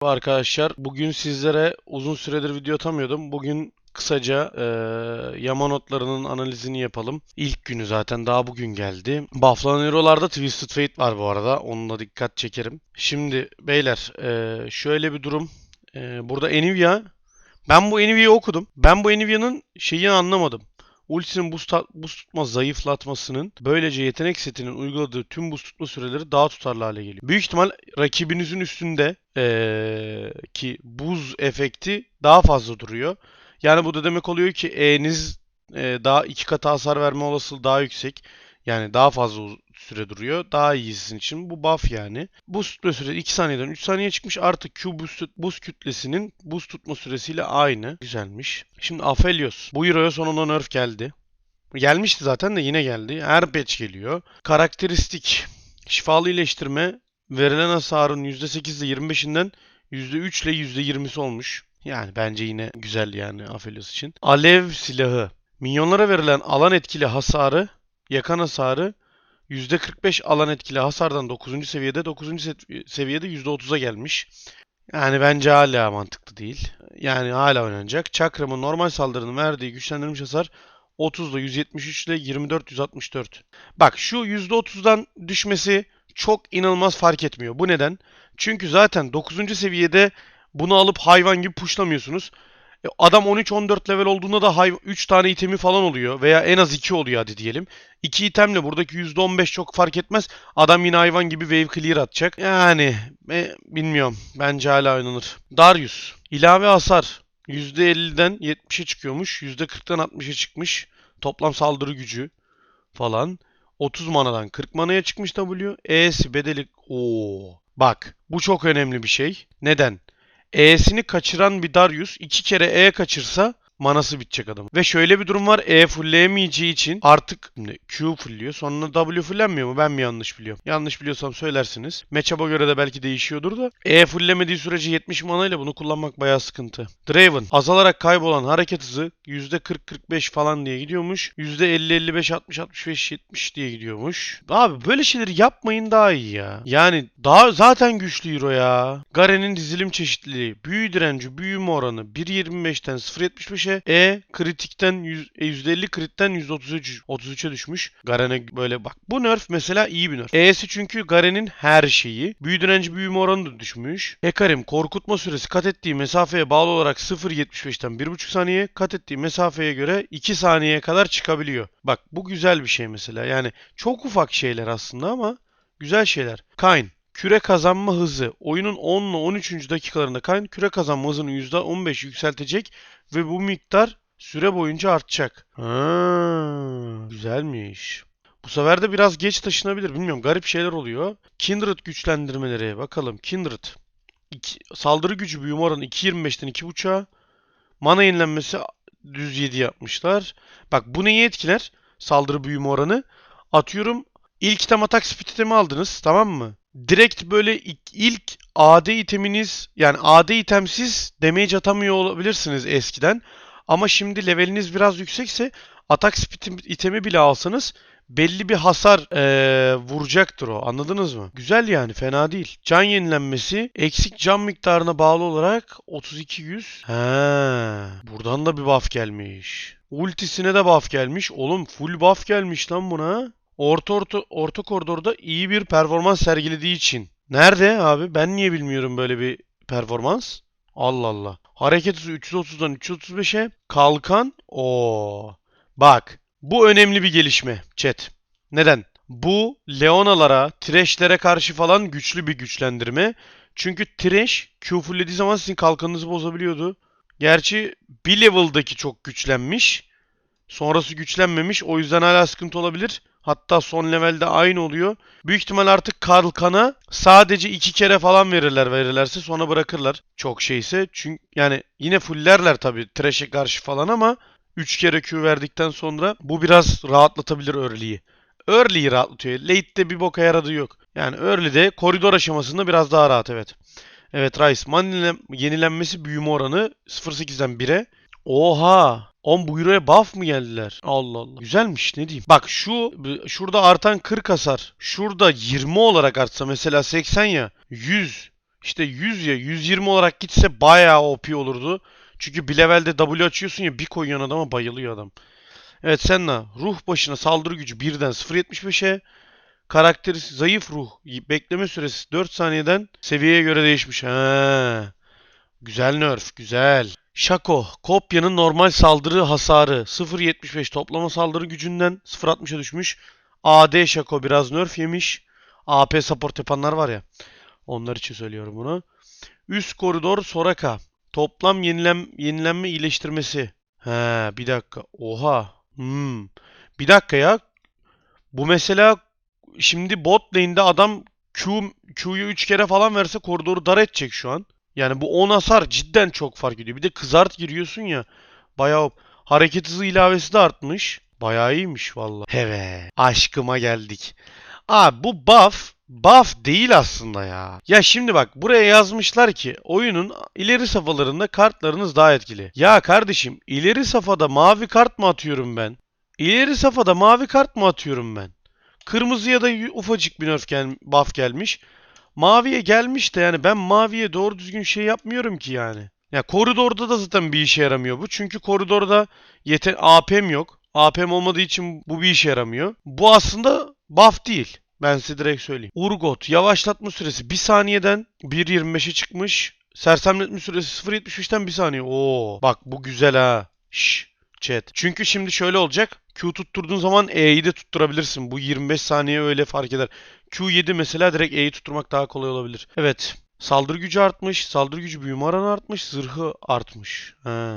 Arkadaşlar bugün sizlere uzun süredir video atamıyordum. Bugün kısaca eee yama notlarının analizini yapalım. İlk günü zaten daha bugün geldi. Buffalo Hero'larda Twisted Fate var bu arada. Onunla dikkat çekerim. Şimdi beyler eee, şöyle bir durum. Eee, burada Nvidia ben bu Nvidia'yı okudum. Ben bu Nvidia'nın şeyini anlamadım. Ultisinin boost, boost tutma zayıflatmasının böylece yetenek setinin uyguladığı tüm boost tutma süreleri daha tutarlı hale geliyor. Büyük ihtimal rakibinizin üstünde eee, ki buz efekti daha fazla duruyor. Yani bu da demek oluyor ki E'niz eee, daha iki kat hasar verme olasılığı daha yüksek. Yani daha fazla süre duruyor. Daha iyi sizin için. Bu buff yani. Boost tutma süresi 2 saniyeden 3 saniye çıkmış. Artık Q boost, boost kütlesinin boost tutma süresiyle aynı. Güzelmiş. Şimdi Aphelios. Bu Hero'ya sonunda nerf geldi. Gelmişti zaten de yine geldi. Her patch geliyor. Karakteristik. Şifalı iyileştirme. Verilen hasarın %8 ile 25'inden %3 ile %20'si olmuş. Yani bence yine güzel yani Aphelios için. Alev silahı. Minyonlara verilen alan etkili hasarı, yakan hasarı %45 alan etkili hasardan 9. seviyede 9. se- seviyede %30'a gelmiş. Yani bence hala mantıklı değil. Yani hala oynanacak. Çakram'ın normal saldırının verdiği güçlendirilmiş hasar 30'da 173 ile 24 164. Bak şu %30'dan düşmesi çok inanılmaz fark etmiyor. Bu neden? Çünkü zaten 9. seviyede bunu alıp hayvan gibi pushlamıyorsunuz. E, Adam 13-14 level olduğunda da 3 tane itemi falan oluyor veya en az 2 oluyor hadi diyelim. 2 itemle buradaki %15 çok fark etmez. Adam yine hayvan gibi wave clear atacak. Yani e, bilmiyorum. Bence hala oynanır. Darius. İlave hasar. %50'den 70'e çıkıyormuş. %40'tan 60'a çıkmış. Toplam saldırı gücü falan. 30 manadan 40 manaya çıkmış W. E'si bedeli... Oo. Bak bu çok önemli bir şey. Neden? E'sini kaçıran bir Darius iki kere E kaçırsa manası bitecek adam. Ve şöyle bir durum var. E fullleyemeyeceği için artık Q fullliyor. Sonra W fullenmiyor mu? Ben mi yanlış biliyorum? Yanlış biliyorsam söylersiniz. Matchup'a göre de belki değişiyordur da. E fulllemediği sürece 70 mana ile bunu kullanmak bayağı sıkıntı. Draven azalarak kaybolan hareket hızı %40-45 falan diye gidiyormuş. %50-55-60-65-70 diye gidiyormuş. Abi böyle şeyleri yapmayın daha iyi ya. Yani daha zaten güçlü hero ya. Garen'in dizilim çeşitliliği, büyü direnci, büyüme oranı 1.25'ten 0.75'e, E kritikten yüz- e, %50 kritten %33 33'e düşmüş. Garen'e böyle bak. Bu nerf mesela iyi bir nerf. E'si çünkü Garen'in her şeyi. Büyü direnci, büyüme oranı da düşmüş. Hekarim korkutma süresi kat ettiği mesafeye bağlı olarak 0.75'ten 1.5 saniye, kat ettiği mesafeye göre 2 saniyeye kadar çıkabiliyor. Bak bu güzel bir şey mesela. Yani çok ufak şeyler aslında ama güzel şeyler. Kayn Küre kazanma hızı. Oyunun 10 ile 13. dakikalarında Kayn küre kazanma hızını %15 yükseltecek ve bu miktar süre boyunca artacak. Ha, güzelmiş. Bu sefer de biraz geç taşınabilir. Bilmiyorum garip şeyler oluyor. Kindred güçlendirmeleri. Bakalım Kindred. İki- saldırı gücü büyüme oranı 2.25'ten 2.5'a. Mana yenilenmesi düz 7 yapmışlar. Bak bu neyi etkiler? Saldırı büyüme oranı. Atıyorum ilk item atak speed itemi aldınız tamam mı? Direkt böyle ilk, ilk AD iteminiz yani AD itemsiz damage atamıyor olabilirsiniz eskiden. Ama şimdi leveliniz biraz yüksekse atak speed itemi bile alsanız belli bir hasar eee, vuracaktır o. Anladınız mı? Güzel yani fena değil. Can yenilenmesi eksik can miktarına bağlı olarak 3200. He, buradan da bir buff gelmiş. Ultisine de buff gelmiş. Oğlum full buff gelmiş lan buna. Orta orta orta koridorda iyi bir performans sergilediği için. Nerede abi? Ben niye bilmiyorum böyle bir performans? Allah Allah. Hareket hızı 330'dan 335'e. Kalkan. Oo. Bak. Bu önemli bir gelişme chat. Neden? Bu Leonalara, Thresh'lere karşı falan güçlü bir güçlendirme. Çünkü Thresh Q fulllediği zaman sizin kalkanınızı bozabiliyordu. Gerçi bir level'daki çok güçlenmiş. Sonrası güçlenmemiş. O yüzden hala sıkıntı olabilir. Hatta son levelde aynı oluyor. Büyük ihtimal artık kalkana sadece iki kere falan verirler verirlerse sonra bırakırlar. Çok şeyse. Çünkü yani yine fullerler tabii Thresh'e karşı falan ama 3 kere Q verdikten sonra bu biraz rahatlatabilir early'yi. Early'yi rahatlatıyor. Late'de bir boka yaradığı yok. Yani early'de koridor aşamasında biraz daha rahat evet. Evet Rice. Man yenilenmesi büyüme oranı 0.8'den 1'e. Oha! 10 bu euroya buff mı geldiler? Allah Allah. Güzelmiş ne diyeyim. Bak şu şurada artan 40 hasar. Şurada 20 olarak artsa mesela 80 ya. 100. işte 100 ya 120 olarak gitse bayağı OP olurdu. Çünkü bir levelde W açıyorsun ya bir koyuyorsun adama bayılıyor adam. Evet Senna ruh başına saldırı gücü birden 0.75'e karakteri zayıf ruh bekleme süresi 4 saniyeden seviyeye göre değişmiş. He. Güzel nerf güzel. Shaco kopyanın normal saldırı hasarı 0.75 toplama saldırı gücünden 0.60'a düşmüş. AD Shaco biraz nerf yemiş. AP support yapanlar var ya. Onlar için söylüyorum bunu. Üst koridor Soraka. Toplam yenilem, yenilenme iyileştirmesi. He bir dakika. Oha. Hmm. Bir dakika ya. Bu mesela şimdi bot lane'de adam Q, Q'yu 3 kere falan verse koridoru dar edecek şu an. Yani bu 10 hasar cidden çok fark ediyor. Bir de kızart giriyorsun ya. Bayağı hareket hızı ilavesi de artmış. Bayağı iyiymiş valla. Heve. Aşkıma geldik. Abi bu buff buff değil aslında ya. Ya şimdi bak buraya yazmışlar ki oyunun ileri safhalarında kartlarınız daha etkili. Ya kardeşim ileri safhada mavi kart mı atıyorum ben? İleri safhada mavi kart mı atıyorum ben? Kırmızıya da ufacık bir nerf gel buff gelmiş. Maviye gelmiş de yani ben maviye doğru düzgün şey yapmıyorum ki yani. Ya koridorda da zaten bir işe yaramıyor bu. Çünkü koridorda yeten AP'm yok. AP'm olmadığı için bu bir işe yaramıyor. Bu aslında buff değil. Ben size direkt söyleyeyim. Urgot yavaşlatma süresi 1 saniyeden 1.25'e çıkmış. Sersemletme süresi 0.75'ten 1 saniye. Oo, bak bu güzel ha. Şş, chat. Çünkü şimdi şöyle olacak. Q tutturduğun zaman E'yi de tutturabilirsin. Bu 25 saniye öyle fark eder. Q7 mesela direkt E'yi tutturmak daha kolay olabilir. Evet. Saldırı gücü artmış. Saldırı gücü büyüme oranı artmış. Zırhı artmış. Ha.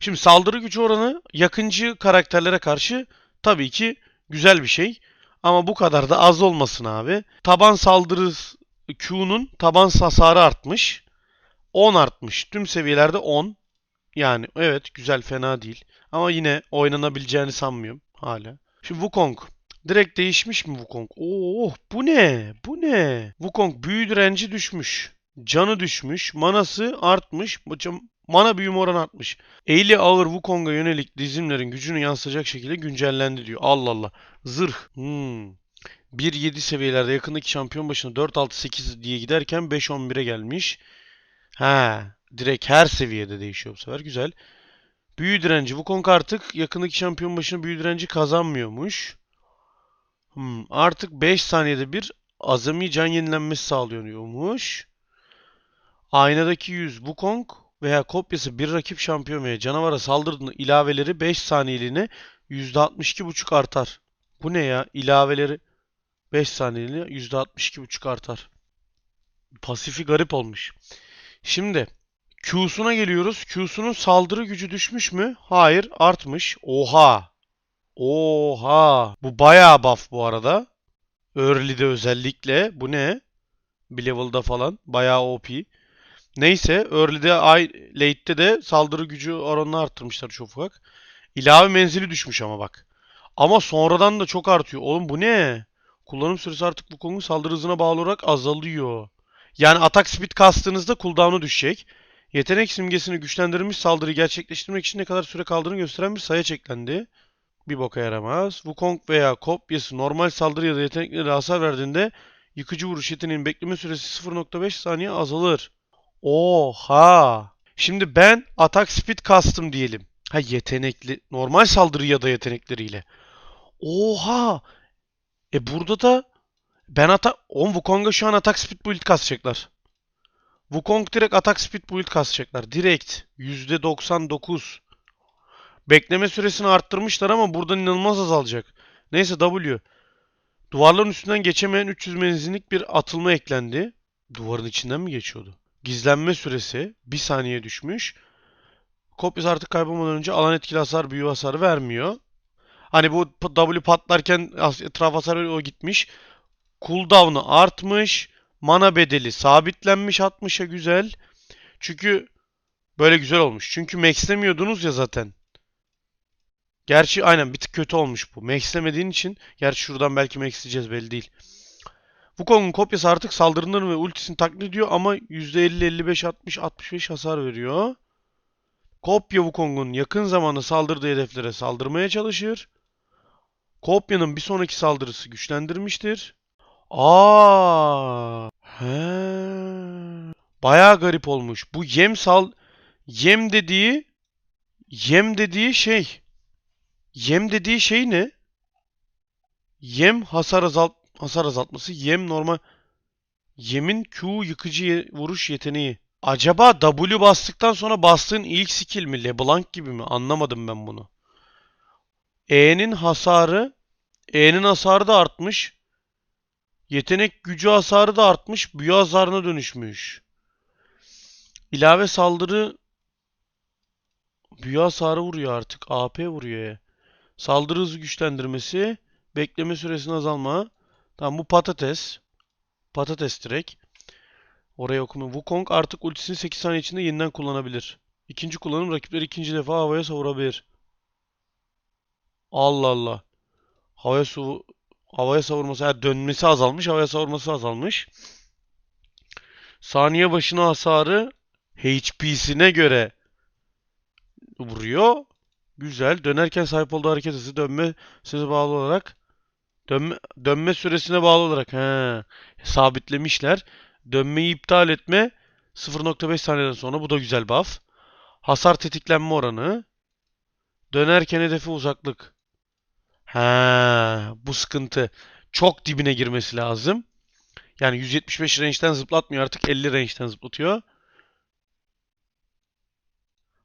Şimdi saldırı gücü oranı yakıncı karakterlere karşı tabii ki güzel bir şey. Ama bu kadar da az olmasın abi. Taban saldırı Q'nun taban hasarı artmış. 10 artmış. Tüm seviyelerde 10. Yani evet güzel fena değil. Ama yine oynanabileceğini sanmıyorum hala. Şimdi Wukong. Direkt değişmiş mi Wukong? Oo bu ne? Bu ne? Wukong büyü direnci düşmüş. Canı düşmüş. Manası artmış. Mana büyüme oranı artmış. Eğli ağır Wukong'a yönelik dizimlerin gücünü yansıtacak şekilde güncellendi diyor. Allah Allah. Zırh. Hmm. 1-7 seviyelerde yakındaki şampiyon başına 4-6-8 diye giderken 5-11'e gelmiş. Ha, direkt her seviyede değişiyor bu sefer. Güzel. Büyü direnci. Wukong artık yakındaki şampiyon başına büyü direnci kazanmıyormuş. Hmm, artık 5 saniyede bir azami can yenilenmesi sağlanıyormuş. Aynadaki yüz Wukong veya kopyası bir rakip şampiyon veya canavara saldırdığında ilaveleri 5 saniyeliğine %62,5 artar. Bu ne ya? İlaveleri 5 saniyeliğine %62,5 artar. Pasifi garip olmuş. Şimdi Q'suna geliyoruz. Q'sunun saldırı gücü düşmüş mü? Hayır, artmış. Oha. Oha. Bu bayağı buff bu arada. Early'de özellikle. Bu ne? Bir level'da falan. Bayağı OP. Neyse early'de, late'de de saldırı gücü oranını arttırmışlar çok ufak. İlave menzili düşmüş ama bak. Ama sonradan da çok artıyor. Oğlum bu ne? Kullanım süresi artık bu konunun saldırı hızına bağlı olarak azalıyor. Yani atak speed kastığınızda cooldown'u düşecek. Yetenek simgesini güçlendirilmiş saldırıyı gerçekleştirmek için ne kadar süre kaldığını gösteren bir sayaç eklendi. Bir boka yaramaz. Wukong veya kopyası normal saldırı ya da yeteneklere hasar verdiğinde yıkıcı vuruş yeteneğinin bekleme süresi 0.5 saniye azalır. Oha. Şimdi ben atak speed kastım diyelim. Ha yetenekli. Normal saldırı ya da yetenekleriyle. Oha. E burada da ben atak... Oğlum Wukong'a şu an atak speed build kasacaklar. Wukong direkt atak speed build kasacaklar. Direkt. %99. Bekleme süresini arttırmışlar ama buradan inanılmaz azalacak. Neyse W. Duvarların üstünden geçemeyen 300 menzillik bir atılma eklendi. Duvarın içinden mi geçiyordu? Gizlenme süresi 1 saniye düşmüş. Kopyası artık kaybolmadan önce alan etkili hasar büyü hasarı vermiyor. Hani bu W patlarken etraf hasarı o gitmiş. Cooldown'u artmış. Mana bedeli sabitlenmiş 60'a güzel. Çünkü böyle güzel olmuş. Çünkü maxlemiyordunuz ya zaten. Gerçi aynen bir tık kötü olmuş bu. Maxlemediğin için. Gerçi şuradan belki maxleyeceğiz belli değil. Wukong'un kopyası artık saldırılarını ve ultisini taklit ediyor ama %50, 55, 60, 65 hasar veriyor. Kopya Wukong'un yakın zamanda saldırdığı hedeflere saldırmaya çalışır. Kopyanın bir sonraki saldırısı güçlendirmiştir. Aa, he. Bayağı garip olmuş. Bu yem sal yem dediği yem dediği şey yem dediği şey ne? Yem hasar azalt hasar azaltması. Yem normal yemin Q yıkıcı ye- vuruş yeteneği. Acaba W bastıktan sonra bastığın ilk skill mi? LeBlanc gibi mi? Anlamadım ben bunu. E'nin hasarı E'nin hasarı da artmış. Yetenek gücü hasarı da artmış. Büyü hasarına dönüşmüş. İlave saldırı büyü hasarı vuruyor artık. AP vuruyor. Saldırı hızı güçlendirmesi. Bekleme süresinin azalma. Tamam bu patates. Patates direkt. Oraya okuma. Wukong artık ultisini 8 saniye içinde yeniden kullanabilir. İkinci kullanım rakipleri ikinci defa havaya savurabilir. Allah Allah. Havaya su havaya savurması, yani dönmesi azalmış, havaya savurması azalmış. Saniye başına hasarı HP'sine göre vuruyor. Güzel. Dönerken sahip olduğu hareket hızı dönme süresine bağlı olarak dönme, dönme süresine bağlı olarak he, sabitlemişler. Dönmeyi iptal etme 0.5 saniyeden sonra bu da güzel buff. Hasar tetiklenme oranı. Dönerken hedefe uzaklık. He, bu sıkıntı. Çok dibine girmesi lazım. Yani 175 range'den zıplatmıyor artık 50 range'den zıplatıyor.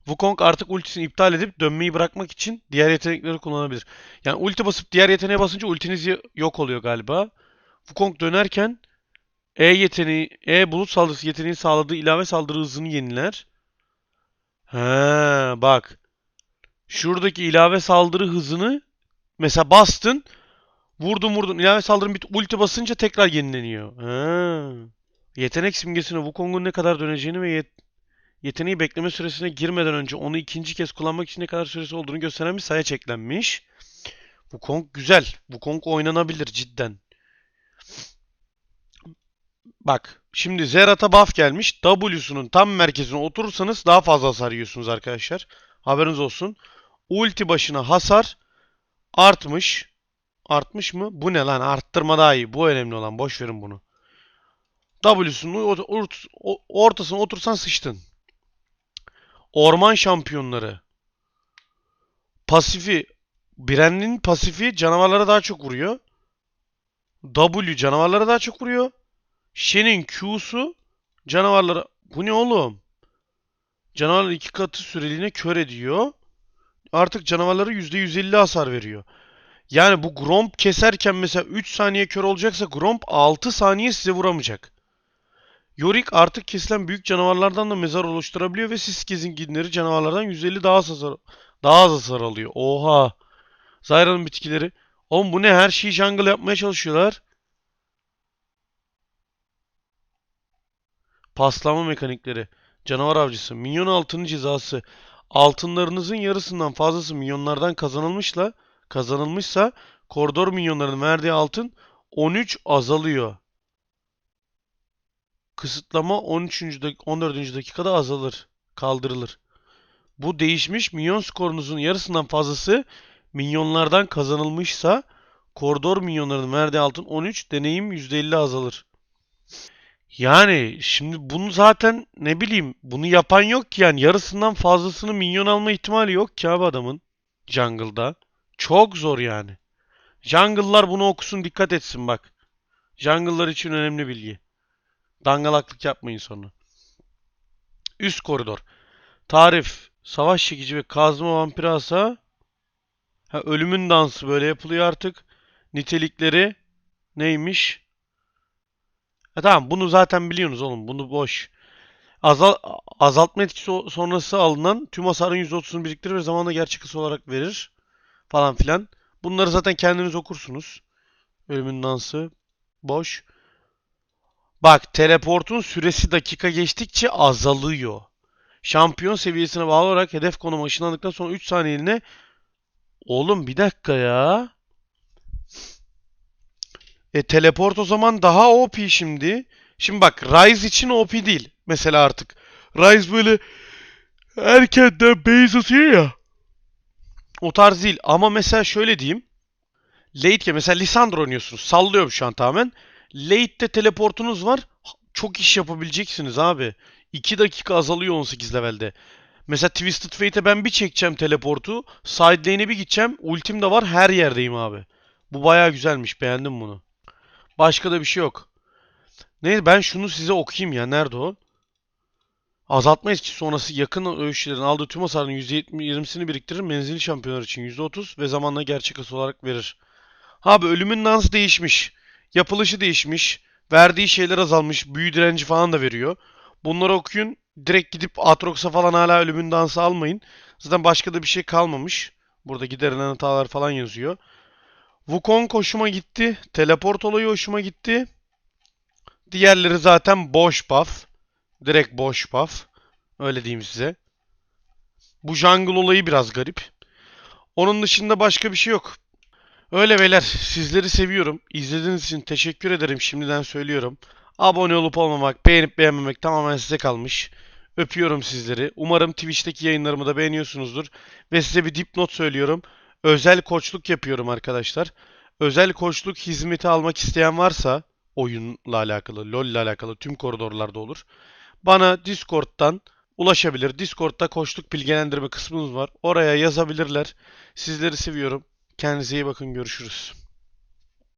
Wukong artık ultisini iptal edip dönmeyi bırakmak için diğer yetenekleri kullanabilir. Yani ulti basıp diğer yeteneğe basınca ultiniz yok oluyor galiba. Wukong dönerken E yeteneği, E bulut saldırısı yeteneği sağladığı ilave saldırı hızını yeniler. He, bak. Şuradaki ilave saldırı hızını mesela bastın, vurdun vurdun, ilave saldırın bit ulti basınca tekrar yenileniyor. He. Yetenek simgesine Wukong'un ne kadar döneceğini ve yet- yeteneği bekleme süresine girmeden önce onu ikinci kez kullanmak için ne kadar süresi olduğunu gösteren bir sayaç eklenmiş. Wukong güzel. Wukong oynanabilir cidden. Bak şimdi Zerat'a buff gelmiş. W'sunun tam merkezine oturursanız daha fazla hasar yiyorsunuz arkadaşlar. Haberiniz olsun. Ulti başına hasar artmış. Artmış mı? Bu ne lan? Arttırma daha iyi. Bu önemli olan. Boş verin bunu. O- ortasına otursan sıçtın. Orman şampiyonları. Pasifi. Biren'in pasifi canavarlara daha çok vuruyor. W canavarlara daha çok vuruyor. Shen'in Q'su canavarlara... Bu ne oğlum? Canavarlar iki katı süreliğine kör ediyor. Artık canavarlara %150 hasar veriyor. Yani bu Gromp keserken mesela 3 saniye kör olacaksa Gromp 6 saniye size vuramayacak. Yorick artık kesilen büyük canavarlardan da mezar oluşturabiliyor ve siz gezinginleri canavarlardan 150 daha az hasar, daha az hasar alıyor. Oha. Zyra'nın bitkileri. Oğlum bu ne? Her şeyi jungle yapmaya çalışıyorlar. Paslama mekanikleri. Canavar avcısı. Minyon altının cezası. Altınlarınızın yarısından fazlası minyonlardan kazanılmışla kazanılmışsa koridor minyonlarının verdiği altın 13 azalıyor. Kısıtlama 13. dak- 14. dakikada azalır. Kaldırılır. Bu değişmiş. Minyon skorunuzun yarısından fazlası minyonlardan kazanılmışsa koridor minyonlarının verdiği altın 13, deneyim %50 azalır. Yani şimdi bunu zaten ne bileyim bunu yapan yok ki yani yarısından fazlasını minyon alma ihtimali yok ki abi adamın jungle'da. Çok zor yani. Jungle'lar bunu okusun dikkat etsin bak. Jungle'lar için önemli bilgi. Dangalaklık yapmayın sonra. Üst koridor. Tarif. Savaş çekici ve kazma vampir asa. Ha, ölümün dansı böyle yapılıyor artık. Nitelikleri neymiş? Ha, tamam bunu zaten biliyorsunuz oğlum. Bunu boş. Azal, azaltma etkisi sonrası alınan tüm hasarın %30'unu biriktirir ve zamanla gerçek hız olarak verir. Falan filan. Bunları zaten kendiniz okursunuz. Ölümün dansı. Boş. Bak teleportun süresi dakika geçtikçe azalıyor. Şampiyon seviyesine bağlı olarak hedef konuma ışınlandıktan sonra 3 saniyeliğine Oğlum bir dakika ya. E teleport o zaman daha OP şimdi. Şimdi bak Ryze için OP değil. Mesela artık. Ryze böyle erkenden base atıyor ya. O tarz değil. Ama mesela şöyle diyeyim. Late'e mesela Lisandro oynuyorsunuz. Sallıyorum şu an tamamen. Late'de teleportunuz var. çok iş yapabileceksiniz abi. 2 dakika azalıyor 18 levelde. Mesela Twisted Fate'e ben bir çekeceğim teleportu. Side lane'e bir gideceğim. Ultim de var. Her yerdeyim abi. Bu bayağı güzelmiş. Beğendim bunu. Başka da bir şey yok. Neyse ben şunu size okuyayım ya. Nerede o? Azaltma etkisi sonrası yakın dövüşçülerin aldığı tüm hasarın %20'sini biriktirir. Menzili şampiyonlar için %30 ve zamanla gerçek hız olarak verir. Abi ölümün dansı değişmiş. Yapılışı değişmiş. Verdiği şeyler azalmış. Büyü direnci falan da veriyor. Bunları okuyun. Direkt gidip Aatrox'a falan hala ölümün dansı almayın. Zaten başka da bir şey kalmamış. Burada giderilen hatalar falan yazıyor. Wukong hoşuma gitti. Teleport olayı hoşuma gitti. Diğerleri zaten boş buff. Direkt boş buff. Öyle diyeyim size. Bu jungle olayı biraz garip. Onun dışında başka bir şey yok. Öyle beyler sizleri seviyorum. İzlediğiniz için teşekkür ederim şimdiden söylüyorum. Abone olup olmamak, beğenip beğenmemek tamamen size kalmış. Öpüyorum sizleri. Umarım Twitch'teki yayınlarımı da beğeniyorsunuzdur. Ve size bir dipnot söylüyorum. Özel koçluk yapıyorum arkadaşlar. Özel koçluk hizmeti almak isteyen varsa oyunla alakalı, LoL ile alakalı tüm koridorlarda olur. Bana Discord'dan ulaşabilir. Discord'da koçluk bilgilendirme kısmımız var. Oraya yazabilirler. Sizleri seviyorum. Kendinize iyi bakın. Görüşürüz.